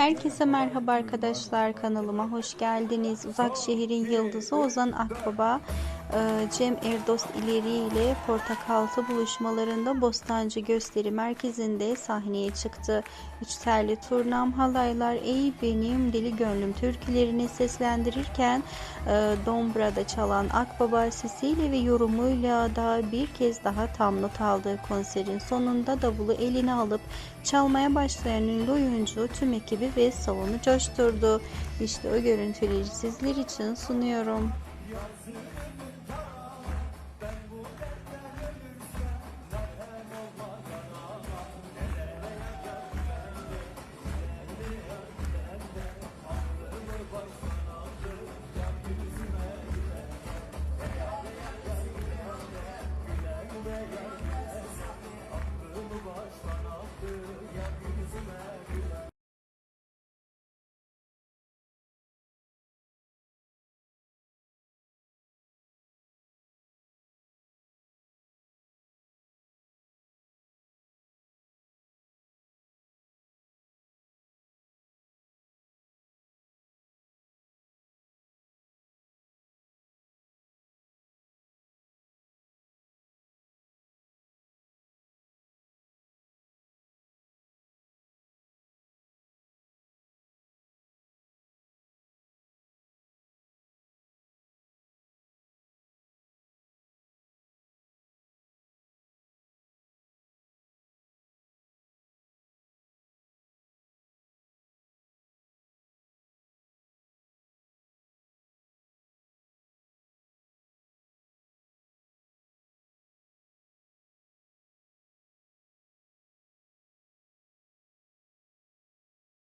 Herkese merhaba arkadaşlar kanalıma hoş geldiniz. Uzak şehrin yıldızı Ozan Akbaba Cem Erdos ileri ile Portakaltı buluşmalarında Bostancı Gösteri Merkezi'nde sahneye çıktı. Üç terli turnam halaylar ey benim deli gönlüm türkülerini seslendirirken e, Dombra'da çalan Akbaba sesiyle ve yorumuyla da bir kez daha tam not aldı. Konserin sonunda davulu eline alıp çalmaya başlayan ünlü oyuncu tüm ekibi ve salonu coşturdu. İşte o görüntüleri sizler için sunuyorum.